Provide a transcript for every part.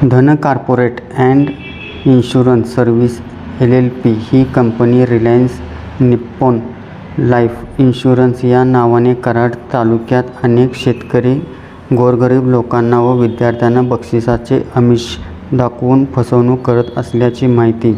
Dhan corporate and insurance service L L P he company Reliance Nippon life insurance या नावाने कराड तालुक्यात अनेक शेतकरी गोरगरीब लोकांना व विद्यार्थ्यांना बक्षिसाचे आमिष दाखवून फसवणूक करत असल्याची माहिती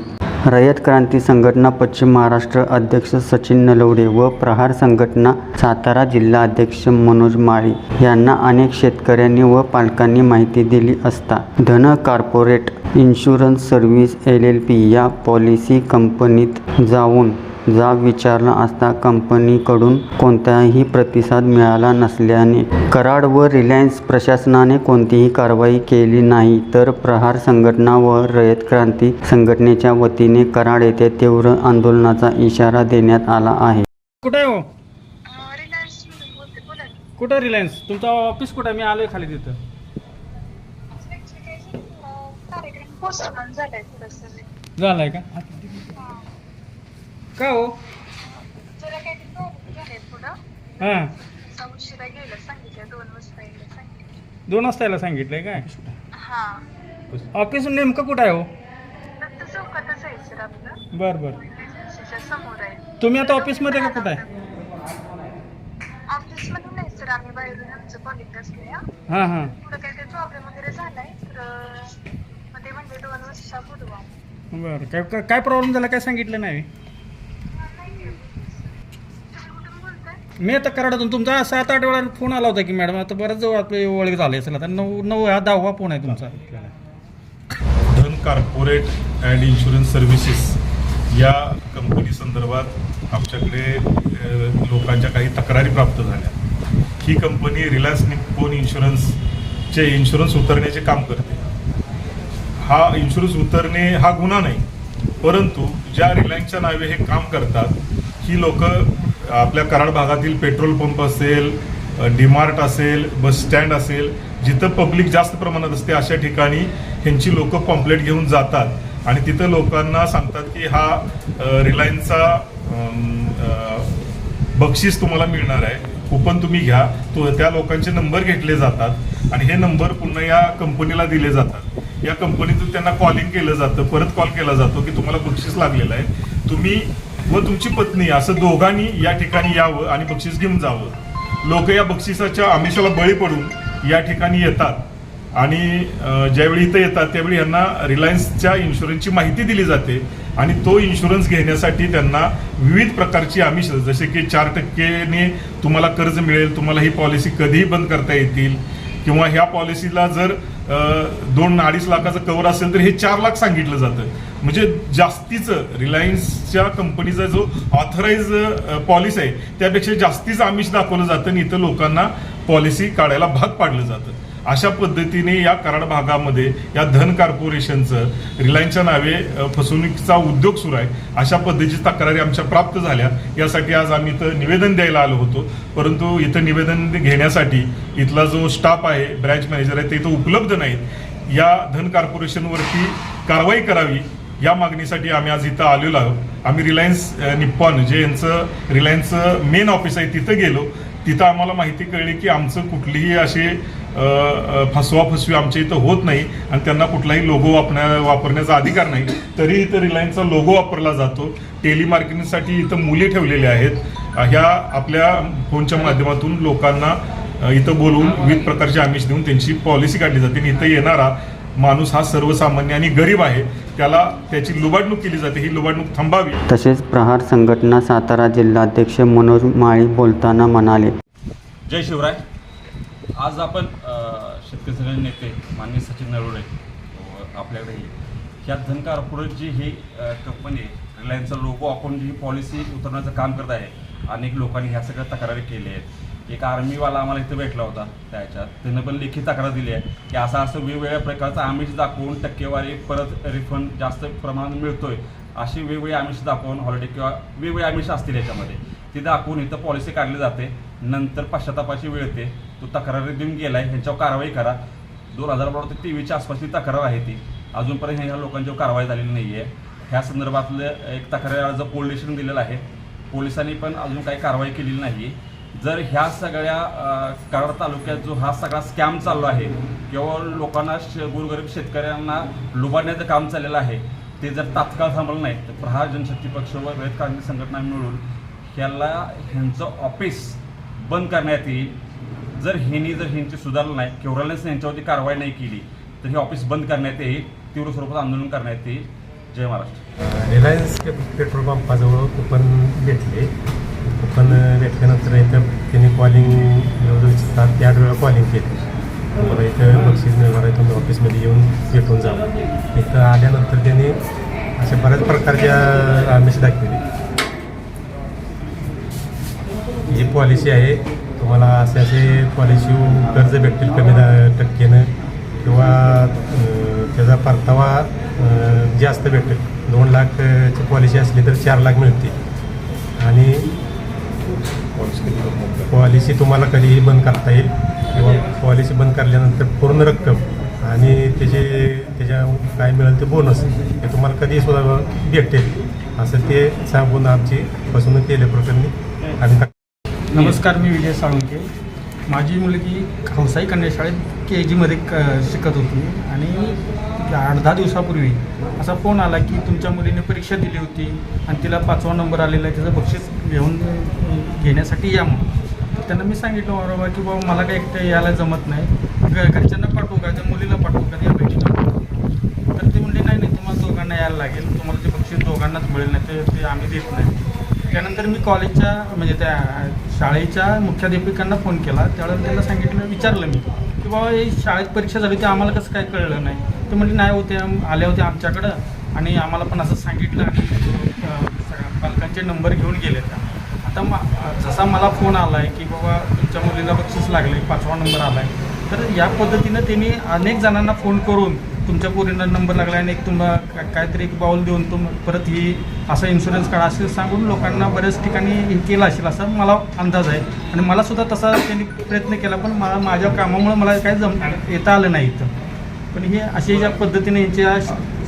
रयत क्रांती संघटना पश्चिम महाराष्ट्र अध्यक्ष सचिन नलवडे व प्रहार संघटना सातारा जिल्हा अध्यक्ष मनोज माळी यांना अनेक शेतकऱ्यांनी व पालकांनी माहिती दिली असता Dhan corporate insurance service L L P या पॉलिसी कंपनीत जाऊन जाब विचारला असता कंपनीकडून कोणताही प्रतिसाद मिळाला नसल्याने कराड व रिलायन्स प्रशासनाने कोणतीही कारवाई केली नाही तर प्रहार संघटना व रयत क्रांती संघटनेच्या वतीने कराड येथे तीव्र आंदोलनाचा इशारा देण्यात आला आहे. कुठे हो. कुठं रिलायन्स? तुमचं ऑफिस कुठं? आहे मी आलोय खाली तिथं. झालाय का? का हो? जरा काही प्रॉब्लेम झाले हां. उशिरा गेला सांगितलं दोन वाजता यायला सांगितलं. दोन वाजता यायला सांगितलंय काय? हा. ऑफिस नेमकं कुठं आहे हो? चौकातच आहे सर आपलं. बरं बरं. समोर आहे. तुम्ही आता ऑफिसमध्ये का कुठं आहे? ऑफिसमध्ये नाही सर आम्ही बाहेरून आमचं कॉलिंग असले हां. हां पुढं काही काही प्रॉब्लेम वगैरे झालाय तर अं, मग ते म्हणजे दोन वाजता बोलवा बरं. काय- काय प्रॉब्लेम झाला काय सांगितलं नाही? मी आता कराडातून तुमचा सात आठ वेळा फोन आला होता की मॅडम आता बरंच जवळ आपले ओळख झाले असेल आता नऊ नऊ हा दहावा फोन आहे तुमचा. Dhan corporate and insurance services या कंपनी संदर्भात आमच्याकडे लोकांच्या काही तक्रारी प्राप्त झाल्या. ही कंपनी रिलायन्स निप्पोन इन्शुरन्सचे इन्शुरन्स उतरण्याचे काम करते. हा इन्शुरन्स उतरणे हा गुन्हा नाही परंतु ज्या रिलायन्सच्या नावे हे काम करतात ही लोक आपल्या कराड भागातील पेट्रोल पंप असेल डीमार्ट असेल बस स्टँड असेल जिथं पब्लिक जास्त प्रमाणात असते अशा ठिकाणी ह्यांची लोक पॉम्पलेट घेऊन जातात. आणि तिथं लोकांना सांगतात की हा रिलायन्सचा बक्षीस तुम्हाला मिळणार आहे. कुपन तुम्ही घ्या. तो त्या लोकांचे नंबर घेतले जातात आणि हे नंबर पुन्हा या कंपनीला दिले जातात. या कंपनीतून त्यांना कॉलिंग केलं जातं. परत कॉल केला जातो की तुम्हाला बक्षीस लागलेलं आहे. तुम्ही व तुमची पत्नी असं दोघांनी या ठिकाणी यावं आणि बक्षीस घेऊन जावं. लोक या बक्षिसाच्या आमिषाला बळी पडून या ठिकाणी येतात. आणि ज्यावेळी इथं येतात त्यावेळी यांना रिलायन्सच्या इन्शुरन्सची माहिती दिली जाते आणि तो इन्शुरन्स घेण्यासाठी त्यांना विविध प्रकारची आमिष जसे की चार टक्केने तुम्हाला कर्ज मिळेल तुम्हाला ही पॉलिसी कधीही बंद करता येतील. किंवा ह्या पॉलिसीला जर दोन अडीच लाखाचं कवर असेल तर हे चार लाख सांगितलं जातं. म्हणजे जास्तीचं रिलायन्सच्या कंपनीचा जो ऑथराईज पॉलिसी आहे त्यापेक्षा जास्तीचं आमिष दाखवलं जातं आणि इथं लोकांना पॉलिसी काढायला भाग पाडलं जातं. अशा पद्धतीने या कराड भागामध्ये या धन कॉर्पोरेशनचं रिलायन्सच्या नावे फसवणुकीचा उद्योग सुरू आहे. अशा पद्धतीची तक्रारी आमच्या प्राप्त झाल्या. यासाठी आज आम्ही इथं निवेदन द्यायला आलो होतो. परंतु इथं निवेदन घेण्यासाठी इथला जो स्टाफ आहे ब्रँच मॅनेजर आहे ते इथं उपलब्ध नाहीत. या धन कॉर्पोरेशनवरती कारवाई करावी या मागणीसाठी आम्ही आज इथं आलेलो आहोत. आम्ही रिलायन्स निप्पॉन जे यांचं रिलायन्सचं मेन ऑफिस आहे तिथं गेलो. तिथं आम्हाला माहिती कळली की आमचं कुठलीही असे अ, फसवा फसवी आमच्या इथं होत नाही आणि त्यांना कुठलाही लोगो वापरण्या वापरण्याचा अधिकार नाही. तरी इथं रिलायन्सचा लोगो वापरला जातो. टेलिमार्केटिंगसाठी इथं मुली ठेवलेल्या आहेत. ह्या आपल्या फोनच्या माध्यमातून लोकांना इथं बोलवून विविध प्रकारचे आमिष देऊन त्यांची पॉलिसी काढली जाते आणि इथं येणारा माणूस हा सर्वसामान्य आणि गरीब आहे त्याला त्याची लुबाडणूक केली जाते ही लुबाडणूक थांबावी. तसेच प्रहार संघटना सातारा जिल्हाध्यक्ष मनोज माळी बोलताना म्हणाले. जय शिवराय. आज आपण शेतकरी संघटनेचे नेते माननीय सचिन नरोडे आपल्याकडे ह्या धन कॉर्पोरेट जी ही कंपनी आहे रिलायन्सचा लोगो आपण जी पॉलिसी उतरण्याचं काम करत आहे अनेक लोकांनी ह्या सगळ्या तक्रारी केल्या आहेत. एक आर्मीवाला आम्हाला इथं भेटला होता त्याच्यात. त्यानं पण लेखी तक्रार दिली आहे की असं असं वेगवेगळ्या प्रकारचं आमिष दाखवून टक्केवारी परत रिफंड जास्त प्रमाणात मिळतोय. अशी वेगवेगळी आमिष दाखवून हॉलिडे किंवा वेगवेगळे आमिष असतील याच्यामध्ये. ती दाखवून इथं पॉलिसी काढली जाते. नंतर पश्चातापाची वेळ येते. तो तक्रारी देऊन गेलाय. ह्यांच्यावर कारवाई करा. दोन हजार बारा ते तेवीसच्या आसपासची तक्रार आहे ती. अजूनपर्यंत ह्या लोकांच्यावर कारवाई झालेली नाही आहे ह्या संदर्भातलं एक तक्रार अर्ज पोलीस स्टेशन दिलेला आहे. पोलिसांनी पण अजून काही कारवाई केलेली नाही जर ह्या सगळ्या कराड तालुक्यात जो हा सगळा स्कॅम चालू आहे किंवा लोकांना श गोरगरीब शेतकऱ्यांना लुबाडण्याचं काम चाललेलं आहे ते जर तात्काळ थांबलं नाही तर प्रहार जनशक्ती पक्ष व रयत क्रांती संघटना मिळून ह्याला ह्यांचं ऑफिस बंद करण्यात येईल. जर ह्यांनी जर ह्यांची सुधारलं नाही किंवा यांच्यावरती कारवाई नाही केली तर हे ऑफिस बंद करण्यात येईल तीव्र स्वरूपात आंदोलन करण्यात येईल. जय महाराष्ट्र. रिलायन्स पेट्रोल पंपाजवळ कुपन घेतले. पण भेटल्यानंतर इथं त्यांनी कॉलिंग जवळजवळ सात ते आठ वेळा कॉलिंग केली. मला इथं बक्षीस मिळणार आहे तुम्ही ऑफिसमध्ये येऊन भेटून जा. इथं आल्यानंतर त्यांनी अशा बऱ्याच प्रकारच्या आमिष दाखवली. ही पॉलिसी आहे तुम्हाला असे असे पॉलिसी कर्ज भेटतील कमी दा- टक्केनं किंवा त्याचा परतावा जास्त भेटेल. दोन लाखची पॉलिसी असली तर चार लाख मिळतील. पॉलिसी तुम्हाला कधीही बंद करता येईल. किंवा पॉलिसी बंद करल्यानंतर पूर्ण रक्कम आणि त्याचे त्याच्या काय मिळेल ते बोनस हे तुम्हाला कधीही सुद्धा भेटेल असं ते सांगून आमची फसवणूक केल्याप्रकरणी आम्ही आणि नमस्कार मी विजय साळुंके. माझी मुलगी हौसाई कन्याशाळेत के जीमध्ये क शिकत होती आणि आठ दहा दिवसापूर्वी असा फोन आला की तुमच्या मुलीने परीक्षा दिली होती आणि तिला पाचवा नंबर आलेला आहे त्याचं बक्षीस घेऊन घेण्यासाठी या म्हणून. त्यांना मी सांगितलं बरोबर की बाबा मला काही एकटं यायला जमत नाही. घरच्यांना पाठवू का? त्या मुलीला पाठवू का? या भेटीला तर ते म्हणले नाही नाही तुम्हाला दोघांना यायला लागेल. तुम्हाला ते बक्षीस दोघांनाच मिळेल नाही ते ते आम्ही देत नाही. त्यानंतर मी कॉलेजच्या म्हणजे त्या शाळेच्या मुख्याध्यापिकांना फोन केला. त्यावेळेला त्यांना सांगितलं विचारलं मी की बाबा हे शाळेत परीक्षा झाली ते आम्हाला कसं काय कळलं नाही? ते म्हणजे नाही होते आल्या होत्या आमच्याकडं आणि आम्हाला पण असं सांगितलं आणि पालकांचे नंबर घेऊन गेले त्या. आता मा जसा मला फोन आला आहे की बाबा तुमच्या मुलीला बक्षीस लागले पाचवा नंबर आला आहे तर या पद्धतीनं त्यांनी अनेक जणांना फोन करून तुमच्या पोरींना नंबर लागला आणि एक तुम्हाला का- काहीतरी एक बाऊल देऊन तुम परत ही असा इन्शुरन्स काढा असेल सांगून लोकांना बऱ्याच ठिकाणी हे केलं असेल असा मला अंदाज आहे. आणि मला सुद्धा तसा त्यांनी प्रयत्न केला पण मला माझ्या कामामुळे मला काही जम येता आलं नाही इथं. पण हे अशी ज्या पद्धतीने यांच्या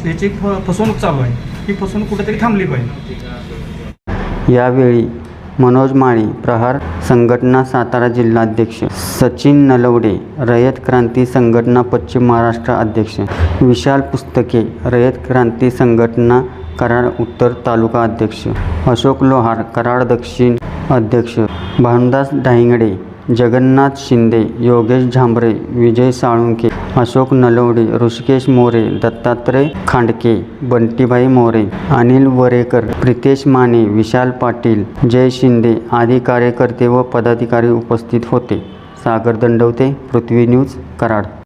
ह्याची फ- फसवणूक चालू आहे ही फसवणूक कुठेतरी थांबली पाहिजे. यावेळी मनोज माळी प्रहार संघटना सातारा जिल्हाध्यक्ष सचिन नलवडे रयत क्रांती संघटना पश्चिम महाराष्ट्र अध्यक्ष विशाल पुस्तके रयत क्रांती संघटना कराड उत्तर तालुका अध्यक्ष अशोक लोहार कराड दक्षिण अध्यक्ष भानुदास ढाईंगडे जगन्नाथ शिंदे योगेश झांबरे विजय साळुंके अशोक नलवडे ऋषिकेश मोरे दत्तात्रय खांडके बंटीभाई मोरे अनिल वरेकर प्रितेश माने विशाल पाटील जय शिंदे आदी कार्यकर्ते व पदाधिकारी उपस्थित होते. सागर दंडवते पृथ्वी न्यूज कराड.